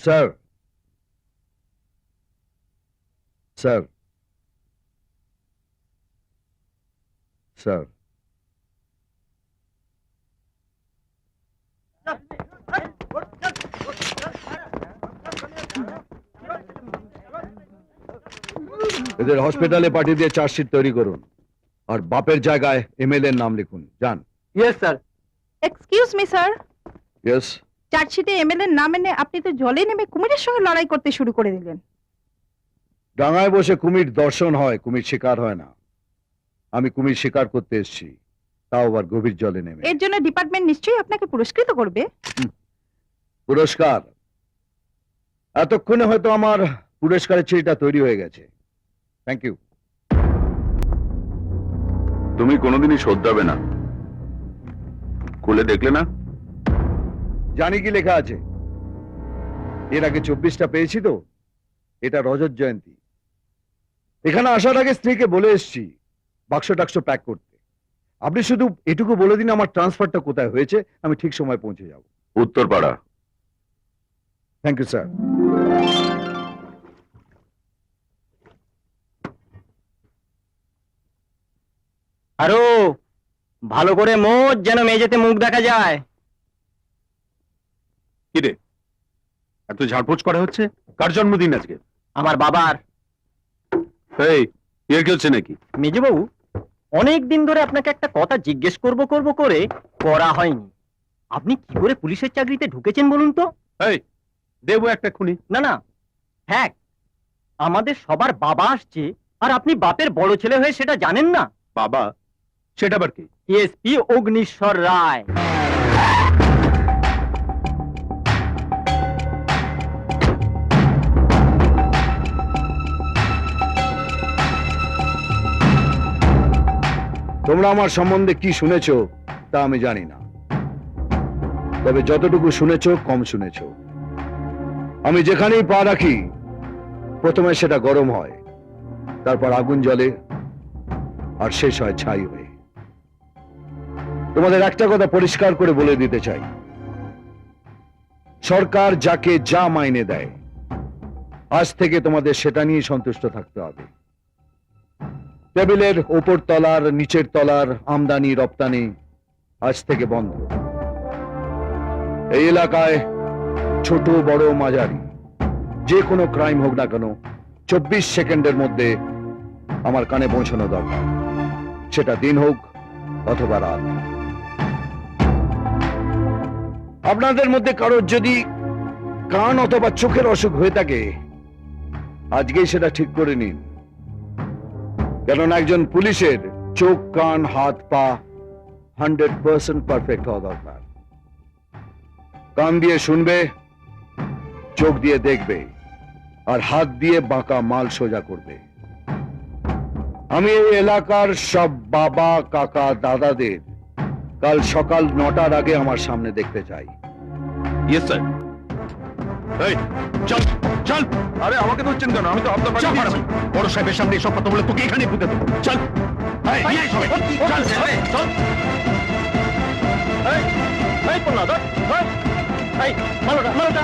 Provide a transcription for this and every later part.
Sir sir sir এদের হসপিটালে পাঠিয়ে দিয়ে চার্জশিট তৈরি করুন। আর বাপের জায়গায় এমএলএ এর নাম লিখুন। যান। Yes sir excuse me sir yes চার্জশিটে MLA নাম এনে আপনি তো জলে নেমে কুমিরের সঙ্গে লড়াই করতে শুরু করে দিলেন। ডাঙায় বসে কুমির দর্শন হয় কুমির শিকার হয় না। আমি কুমির শিকার করতে এসেছি তাও আবার গভীর জলে নেমে। এর জন্য ডিপার্টমেন্ট নিশ্চয়ই আপনাকে পুরস্কৃত করবে। পুরস্কার। এতক্ষণে হয়তো আমার পুরস্কারের চিঠিটা তৈরি হয়ে গেছে। থ্যাংক ইউ তুমি কোনোদিনই শোধাবে না। খুলে দেখলে না? জানি কি লেখা আছে। এর আগে চব্বিশটা পেয়েছি তো এটা রজত জয়ন্তী। এখানে আসার আগে স্ত্রীকে বলে এসেছি বাক্স টাক্স প্যাক করতে। আপনি শুধু এটুকু বলে দিন আমার ট্রান্সফারটা কোথায় হয়েছে আমি ঠিক সময় পৌঁছে যাব। উত্তরপাড়া। থ্যাংক ইউ স্যার আরও ভালো করে মোজ যেন মেঝেতে মুখ দেখা যায়। কিরে? এত ঝাড়পোছ করা হচ্ছে? কার জন্মদিন আজকে? আমার বাবার। এই এর কি হচ্ছে নাকি? মেজবাবু অনেক দিন ধরে আপনাকে একটা কথা জিজ্ঞেস করব করব করে করা হয়নি। আপনি কি করে পুলিশের চাকরিতে ঢুকেছেন বলুন তো? এই দেবো একটা খুনি। না না হ্যাঁ আমাদের সবার বাবা আসছে আর আপনি বাপের বড় ছেলে হয়ে সেটা জানেন না? বাবা? সেটা আবার কি? এসপি অগ্নিশ্বর রায়। তোমরা আমার সম্বন্ধে কি শুনেছো, তা আমি জানি না। তবে যতটুকু শুনেছো, কম শুনেছো। আমি যেখানেই পা রাখি, প্রথমে সেটা গরম হয়, তারপর আগুন জ্বলে, আর শেষ হয় ছাই হয়ে। তোমাদের একটা কথা পরিষ্কার করে বলে দিতে চাই। সরকার যাকে যা মাইনে দেয়, আজ থেকে তোমাদের সেটা নিয়ে সন্তুষ্ট থাকতে হবে। টেবিলের ওপর তলার, নিচের তলার আমদানি, রপ্তানি আজ থেকে বন্ধ। এই এলাকায় ছোট, বড় মাঝারি, যে কোনো ক্রাইম হোক না কেন, চব্বিশ সেকেন্ডের মধ্যে আমার কানে পৌঁছানো দরকার। সেটা দিন হোক অথবা রাত। আপনাদের মধ্যে কারোর যদি কান অথবা চোখের অসুখ হয়ে থাকে, আজকেই সেটা ঠিক করে নিন। কেননা একজন পুলিশের চোখ, কান, হাত, পা হান্ড্রেড পার্সেন্ট পারফেক্ট হওয়া দরকার। কান দিয়ে শুনবে, চোখ দিয়ে দেখবে, আর হাত দিয়ে বাঁকা মাল সোজা করবে। আমি এই এলাকার সব বাবা, কাকা, দাদাদের কাল সকাল নটার আগে আমার সামনে দেখতে চাই। ইয়েস স্যার এই চল চল আরে আমাকে ধরছেন কেন আমি তো আপনার বাড়ি দিয়েছি। বড় সাহেবের সামনে এসব কথা বলে তোকে এখানে পুঁতে দেবো চল চল, চল। এই, পল্লা, ধর, ধর। এই, মালোটা, মালোটা।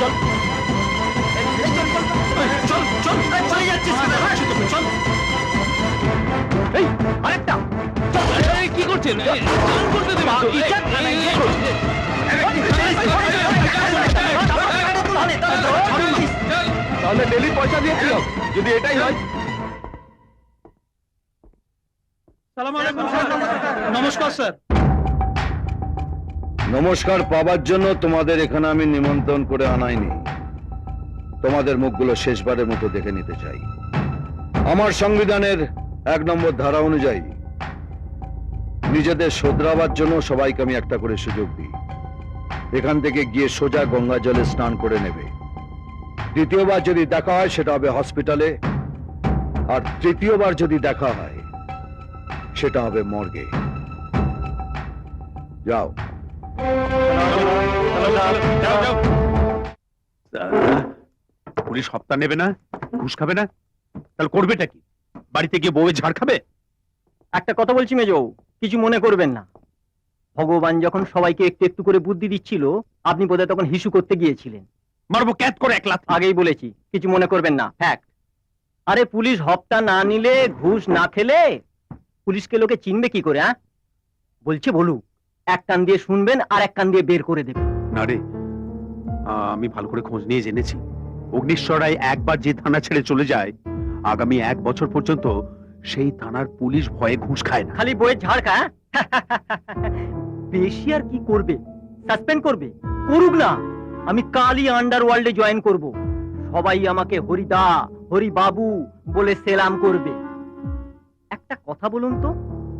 চল। চল, চল, চল, যাচ্ছিস চল। এই, আরেকটা। কি করছেন করতে দেবেন তাহলে, ডেলি পয়সা দিয়েছিলাম যদি এটাই হয়? সালাম আলাইকুম স্যার। নমস্কার স্যার। নমস্কার পাবার জন্য তোমাদের এখানে আমি নিমন্ত্রণ করে আনাইনি। তোমাদের মুখগুলো শেষবারের মতো দেখে নিতে চাই। আমার সংবিধানের এক নম্বর ধারা অনুযায়ী নিজেদের শোধরাবার জন্য সবাইকে আমি একটা করে সুযোগ দিই। এখান থেকে গিয়ে সোজা গঙ্গা জলে স্নান করে নেবে। দ্বিতীয়বার যদি দেখা হয় সেটা হবে হসপিটালে। আর তৃতীয়বার যদি দেখা হয় সেটা হবে মর্গে। যাও। পুলিশ সপ্তাহ নেবে না? ঘুষ খাবে না? তাহলে করবেটা কি? বাড়িতে গিয়ে বউয়ে ঝাড় খাবে? একটা কথা বলছি মেজো কিছু মনে করবেন না। ভগবান যখন সবাইকে একটু একটু করে বুদ্ধি দিচ্ছিল আপনি বোধহয় তখন হিসু করতে গিয়েছিলেন। মারবো ক্যাত করে এক লাথ। আগেই বলেছি কিছু মনে করবেন না ফ্যাক্ট আরে পুলিশ হপ্তা না নিলে ঘুষ না খেলে পুলিশকে লোকে চিনবে কি করে হ্যাঁ? বলছে বলুক এক কান দিয়ে শুনবেন আর এক কান দিয়ে বের করে দেবেন। না রে আমি ভালো করে খোঁজ নিয়ে জেনেছি। অগ্নিশ্বর রায় একবার যে থানা ছেড়ে চলে যায় আগামী এক বছর পর্যন্ত সেই থানার পুলিশ ভয়ে ঘুষ খায় না। খালি বইয়ের ঝাড়কা হ্যাঁ? বেশি আর কি করবে? সাসপেন্ড করবে? করুক না। আমি কালই আন্ডারওয়ার্ল্ডে জয়েন করব। সবাই আমাকে হরিদা হরি বাবু বলে সেলাম করবে। একটা কথা বলুন তো,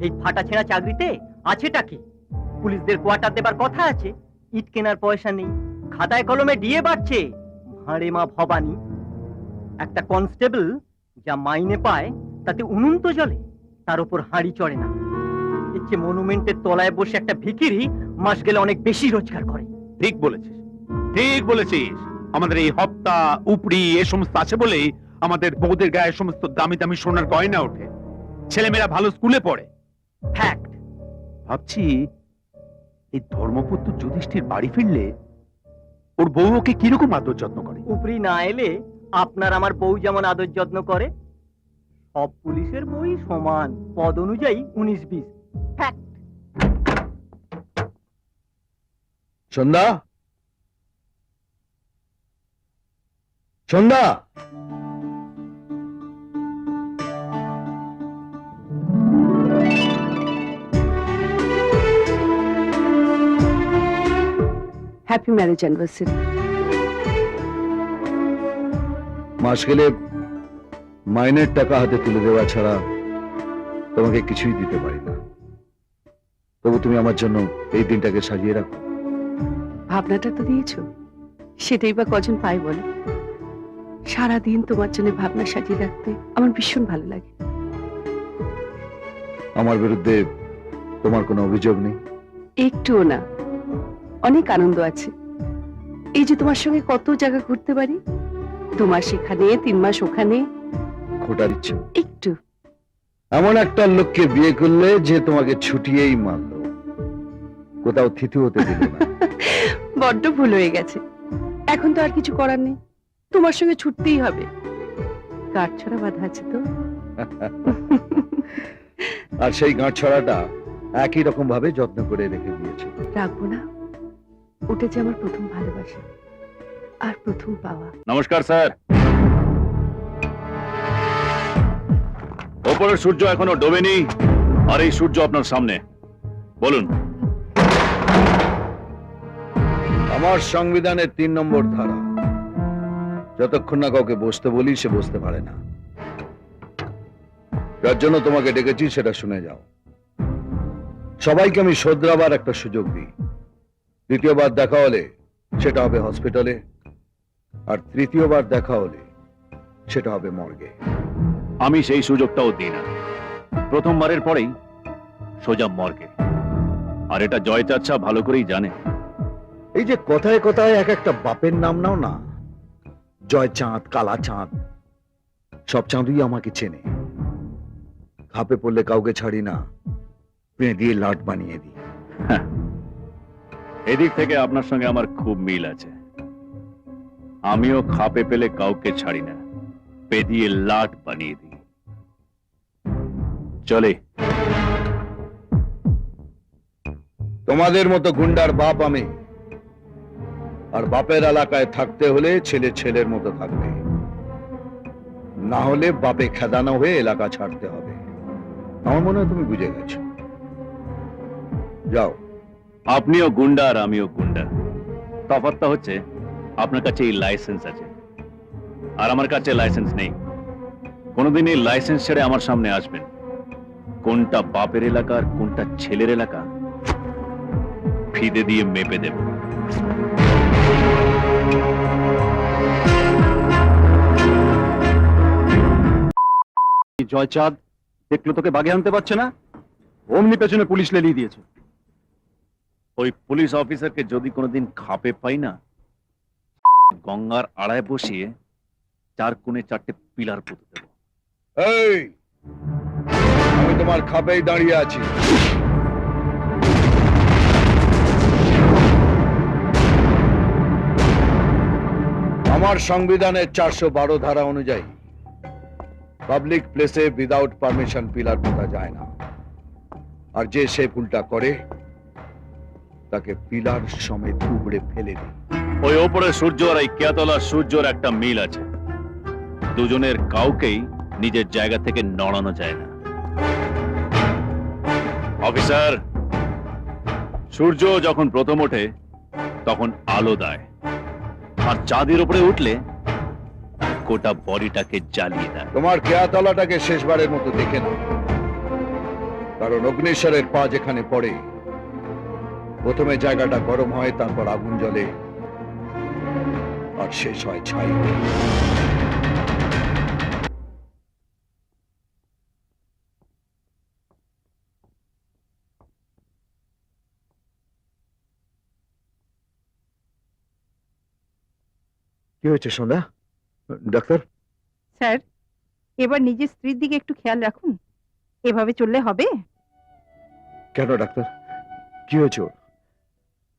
এই ফাটা ছেঁড়া চাকরিতে আছেটা কি? পুলিশদের কোয়ার্টার দেবার কথা আছে, ইট কেনার পয়সা নেই, খাতায় কলমে ডিএ বাড়ছে, ভাঁড়ে মা ভবানী। একটা কনস্টেবল যা মাইনে পায় তাতে উনুন তো জ্বলে তার উপর হাঁড়ি চড়ে না। এর মনুমেন্টের তলায় বসে একটা ভিকিরি মাস গেলে অনেক বেশি রোজগার করে। ঠিক বলেছিস ঠিক বলেছিস। আমাদের এই হপ্তা উপরি এ সমস্ত আছে বলেই আমাদের বউদের গায়ে সমস্ত দামি দামি সোনার গয়না ওঠে। ছেলেমেয়েরা ভালো স্কুলে পড়ে। ফ্যাক্ট ভাবছি এই ধর্মপুত্র যুধিষ্ঠির বাড়ি ফিরলে ওর বউ ওকে কীরকম আদর যত্ন করে? উপরি না এলে আপনার আমার বউ যেমন আদর যত্ন করে সব পুলিশের বই সমান পদ অনুযায়ী উনিশ বিশ। ফ্যাক্ট সন্ধ্যা সন্ধ্যা হ্যাপি ম্যারেজ অ্যানিভার্সারি মাস গেলে মাইনের টাকা হাতে তুলে দেওয়া ছাড়া তোমাকে কিছুই দিতে পারি না। তবু তুমি আমার জন্য এই দিনটাকে সাজিয়ে রাখো। ভাবনাটা তো দিয়েছ। সেটাই বা কজন পাই বলো? সারাদিন তোমার জন্য ভাবনা সাজিয়ে রাখতে আমার ভীষণ ভালো লাগে। আমার বিরুদ্ধে তোমার কোনো অভিযোগ নেই? একটুও না। অনেক আনন্দ আছে। এই যে তোমার সঙ্গে কত জায়গা ঘুরতে পারি? তোমার সেখানে তিন মাস ওখানে খোটা দিচ্ছ। একটু। এমন একটা লোককে বিয়ে করলে যে তোমাকে ছুটিয়েই মারলো। কোথাও থিতু হতে দিল না। বড্ড ভুল হয়ে গেছে। এখন তো আর কিছু করার নেই। তোমার সঙ্গে ছুটতেই হবে। কাঠ ছড়া বাধা আছে তো। আর সেই গাঁট ছড়াটা একই রকম ভাবে যত্ন করে রেখে দিয়েছে। রাখব না। ওটা যে আমার প্রথম ভালোবাসা। আর প্রথম পাওয়া। নমস্কার স্যার। ওপরের সূর্য এখনও ডোবেনি, আর এই সূর্য আপনার সামনে। বলুন। আমার সংবিধানের তিন নম্বর ধারা। যতক্ষণ না কাউকে বসতে বলি, সে বসতে পারে না। যার জন্য তোমাকে ডেকেছি, সেটা শুনে যাও। সবাইকে আমি শোধরাবার একটা সুযোগ দিই। দ্বিতীয়বার দেখা হলে, সেটা হবে হসপিটালে, আর তৃতীয়বার দেখা হলে, সেটা হবে মর্গে। আমি সেই সুযোগটাও দিই না। প্রথমবারের পরেই সোজা মর্গে। আর এটা জয় চাচ্ছা ভালো করেই জানে। এই যে কথায় কথায় এক একটা বাপের নাম নাও না। জয় চাঁদ কালা চাঁদ সব চাঁদই আমাকে চেনে। খাপে পড়লে কাউকে ছাড়ি না। পেঁ দিয়ে লাট বানিয়ে দিই। এদিক থেকে আপনার সঙ্গে আমার খুব মিল আছে। আমিও খাপে পেলে কাউকে ছাড়ি না। পেদিয়ে লাট বানিয়ে দিই। চলে। তোমাদের মতো গুন্ডার বাপ আমি। আর বাপের এলাকায় থাকতে হলে ছেলে ছেলের মতো থাকবে। না হলে বাপে খেদানো হয়ে এলাকা ছাড়তে হবে। আমার মনে হয় তুমি বুঝে গেছো। যাও। আপনিও গুন্ডা আর আমিও গুন্ডা। তফাৎটা হচ্ছে আপনার কাছে এই লাইসেন্স আছে। আর আমার কাছে লাইসেন্স নেই। কোনোদিন এই লাইসেন্স ছেড়ে আমার সামনে আসবেন। কোনটা বাপের এলাকা আর কোনটা ছেলের এলাকা ফিদে দিয়ে মেপে দেব। জয়চাঁদ দেখল তোকে বাগে আনতে পারছে না? অমনি পেছনে পুলিশ লেলিয়ে দিয়েছে। ওই পুলিশ অফিসারকে যদি কোনোদিন খাপে পাই না গঙ্গার আড়ায় বসিয়ে চার কোণে চারটে পিলার পুঁতে দেবো। এই তোমার খাপেই দাঁড়িয়ে আছি। আমার সংবিধানের চারশো বারো ধারা অনুযায়ী পাবলিক প্লেসে উইদাউট পারমিশন পিলার পোতা যায় না। আর যে সে ভুলটা করে, তাকে পিলার সমেত উপড়ে ফেলে দিই। ওই ওপরে সূর্য আর এই কেতলার সূর্যর একটা মিল আছে। দুজনের কাউকেই নিজের জায়গা থেকে নড়ানো যায় না। অফিসার, সূর্য যখন প্রথম ওঠে, তখন আলো দেয়। আর চাঁদের উপরে উঠলে, গোটা বডিটাকে জ্বালিয়ে দেয়। তোমার কেয়াতলাটাকে শেষবারের মতো দেখে না কারণ অগ্নিশ্বরের পা যেখানে পড়ে, প্রথমে জায়গাটা গরম হয়, তারপর আগুন জ্বলে, আর শেষ হয় ছাই। কি হয়েছে সন্ধ্যা? ডাক্তার? স্যার এবার নিজের স্ত্রীর দিকে একটু খেয়াল রাখুন। এভাবে চললে হবে? কেন ডাক্তার? কি হয়েছে ওর?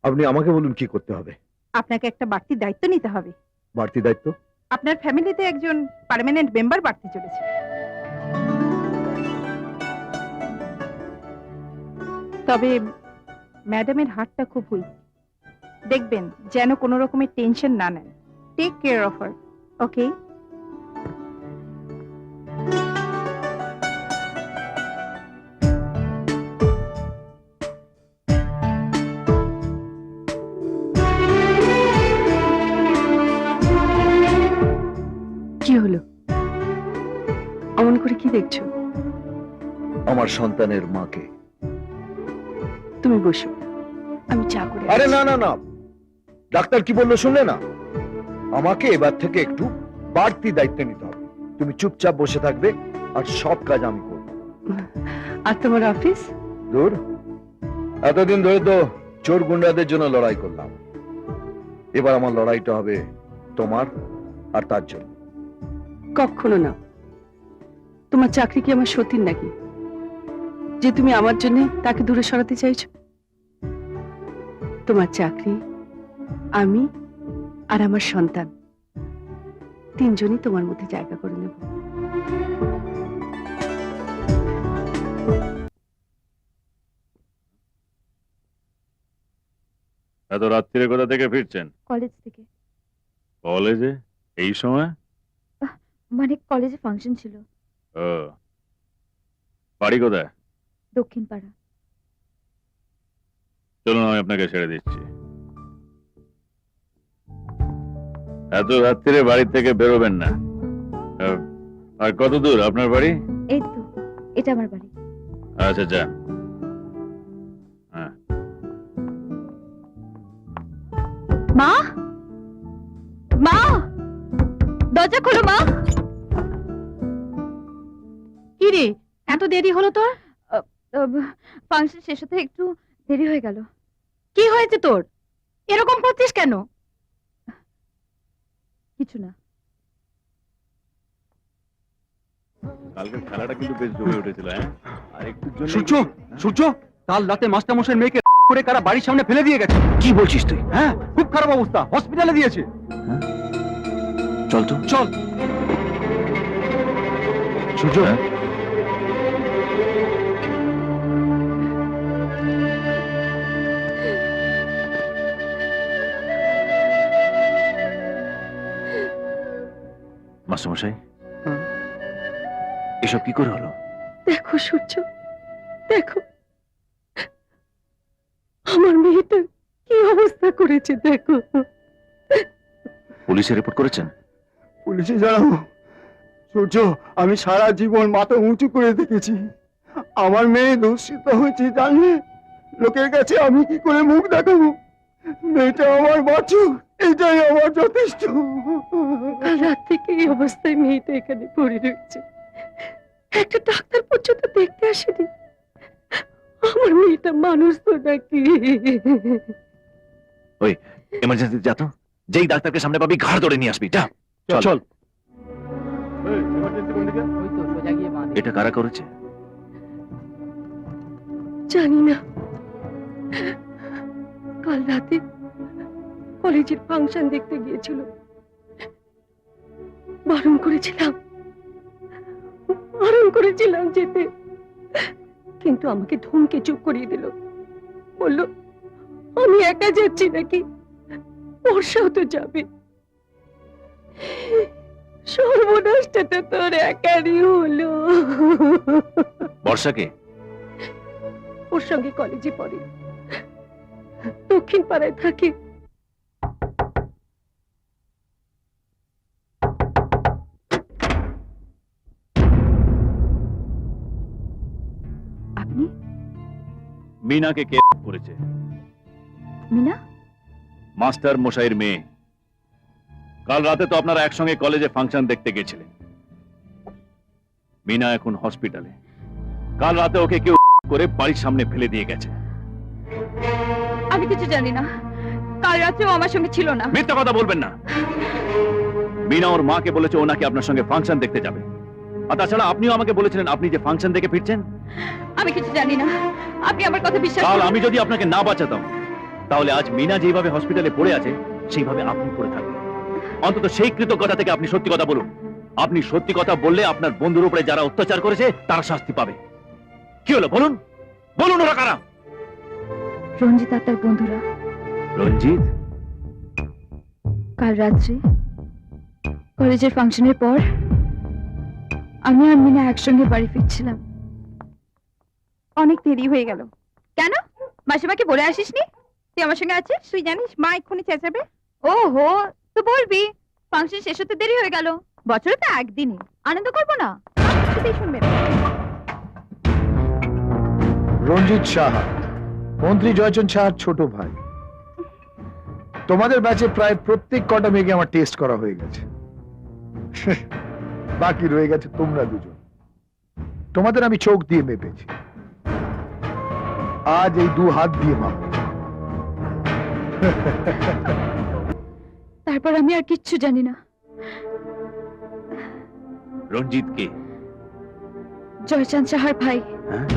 আপনি আমাকে বলুন কি করতে হবে? আপনাকে একটা বাড়তি দায়িত্ব নিতে হবে। বাড়তি দায়িত্ব? আপনার ফ্যামিলিতে একজন পার্মানেন্ট মেম্বার বাড়তে চলেছে। তবে ম্যাডামের হাতটা খুব উইক। দেখবেন যেন কোনো রকমের টেনশন না নেন। Take care of her okay কি হলো? অমন করে কি দেখছ? আমার সন্তানের মাকে। তুমি বসো আমি চা করে আরে না না না। ডাক্তার কি বলল শুনলে না? আমাকে এবার থেকে একটু বাড়তি দায়িত্ব নিতে হবে। তুমি চুপচাপ বসে থাকবে আর সব কাজ আমি করব। আর তোমার অফিস দূর এতদিন ধরে তো চোর গুন্ডাদের জন্য লড়াই করলাম। এবার আমার লড়াইটা হবে তোমার আর তার জন্য। কখনো না। তোমার চাকরি কি আমার সতীর নাকি? যে তুমি আমার জন্য তাকে দূরে সরাতে চাইছো? তোমার চাকরি আমি আর আমার সন্তান। তিনজনই তোমার মধ্যে জায়গা করে নেব। এত রাত্রিরে কোথা থেকে ফিরছেন? কলেজ থেকে। কলেজে? এই সময়? মানে কলেজে ফাংশন ছিল। ও। বাড়ি কোথায়? দক্ষিণ পাড়া চলুন আমি আপনাকে ছেড়ে দিচ্ছি। এত রাত্রিরে বাড়ি থেকে বেরোবেন না। আর কত দূর আপনার বাড়ি? এই তো এটা আমার বাড়ি। আচ্ছা যান। হ্যাঁ। মা? মা? দরজা খোলো মা। কি রে এত দেরি হলো তোর? ফাংশন শেষ হতে একটু দেরি হয়ে গেল। কি হয়েছে তোর? এরকম করছিস কেন? কিছু না। কালকের খেলাটা কিন্তু বেশ জমে উঠেছিল হ্যাঁ? আর একটু সূর্য সূর্য কাল রাতে মাস্টার মশাই মেয়েকে করে কারা বাড়ির সামনে ফেলে দিয়ে গেছে? কি বলছিস তুই? হ্যাঁ খুব খারাপ অবস্থা হসপিটালে দিয়েছে। চল তো। চল। সূর্য হ্যাঁ? মাস্টারমশাই। এসব কি করে হলো? দেখো সূর্য দেখো। আমার মেয়েটা কি অবস্থা করেছে দেখো। পুলিশে রিপোর্ট করেছেন? পুলিশে জানাব। সূর্য আমি সারা জীবন মাথা উঁচু করে দেখেছি। আমার মেয়ে দূষিত হয়েছে জানলে? লোকের কাছে আমি কি করে মুখ দেখাবো? মেয়েটা আমার বাঁচুক এটাই আমার যথেষ্ট। রাত থেকে এই অবস্থায় মেয়েটা এখানে পড়ে রয়েছে। একটা ডাক্তার পর্যন্ত দেখতে আসেনি। আমার মেয়েটা মানুষ তো নাকি? এমার্জেন্সি যা তো। যেই ডাক্তারকে সামনে পাবি ঘাড় ধরে নিয়ে আসবি যা। চল চল। এটা কারা করেছে? জানি না। কাল রাতে কলেজের ফাংশন দেখতে গিয়েছিল। বারণ করেছিলাম। বারণ করেছিলাম যেতে। কিন্তু আমাকে ধমকে চুপ করিয়ে দিল। বলল আমি একা যাচ্ছি নাকি? বর্ষাও তো যাবে। সর্বনাশটা তো তোর একারই হলো। বর্ষাকে? ওর সঙ্গে কলেজে পড়ে। দক্ষিণ পাড়ায় থাকে। মিনাকে কে করেছে? মিনা? মাস্টার মশাইয়ের মেয়ে। কাল রাতে তো আপনারা একসঙ্গে কলেজে ফাংশন দেখতে গেছিলেন। মিনা এখন হসপিটালে। কাল রাতে ওকে কেউ করে বাড়ির সামনে ফেলে দিয়ে গেছে। আমি কিছু জানি না। কাল রাত্রেও আমার সঙ্গে ছিল না। মিথ্যা কথা বলবেন না। মিনা ওর মাকে বলেছে ও নাকি আপনার সঙ্গে ফাংশন দেখতে যাবে। আর তাছাড়া আপনিও আমাকে বলেছিলেন আপনি যে ফাংশন দেখে ফিরছেন। আমি কিছু জানি না। আপনি আমার কথা বিশ্বাস কাল আমি যদি আপনাকে না বাঁচাতাম তাহলে আজ মিনা যেভাবে হসপিটালে পড়ে আছে সেইভাবে আপনি পড়ে থাকবেন। অন্তত সেই কৃতজ্ঞতা থেকে আপনি সত্যি কথা বলুন। আপনি সত্যি কথা বললে আপনার বন্ধুর উপরে যারা অত্যাচার করেছে তারা শাস্তি পাবে। কি হলো বলুন? বলুন ওরা কারা? রঞ্জিত আর তার বন্ধুরা। রঞ্জিত? কাল রাত্রে কলেজের ফাংশনের পর আমি আর মিনা একসঙ্গে বাড়ি ফিরছিলাম। অনেক দেরি হয়ে গেল। কেন? মাসিমাকে বলে আসিসনি? তুই আমার সঙ্গে আছিস? তুই জানিস মা এক্ষুনি চেঁচাবে। ও হো তো বলবি ফাংশন শেষ হতে দেরি হয়ে গেল। বছরে তো একদিনই। আনন্দ করব না? কিছুতেই শুনবে। রঞ্জিত সাহা মন্ত্রী জয়চন্দ সাহার ছোট ভাই। তোমাদের ব্যাচে প্রায় প্রত্যেক কটা মেয়েকে আমার টেস্ট করা হয়ে গেছে। বাকি রয়ে গেছে তোমরা দুজন। তোমাদের আমি চোখ দিয়ে মেপেছি। আজ এই দু হাত দিয়ে মাপ। তারপর আমি আর কিচ্ছু জানি না। রঞ্জিত কে? জয়চাঁদ সাহার ভাই। হ্যাঁ?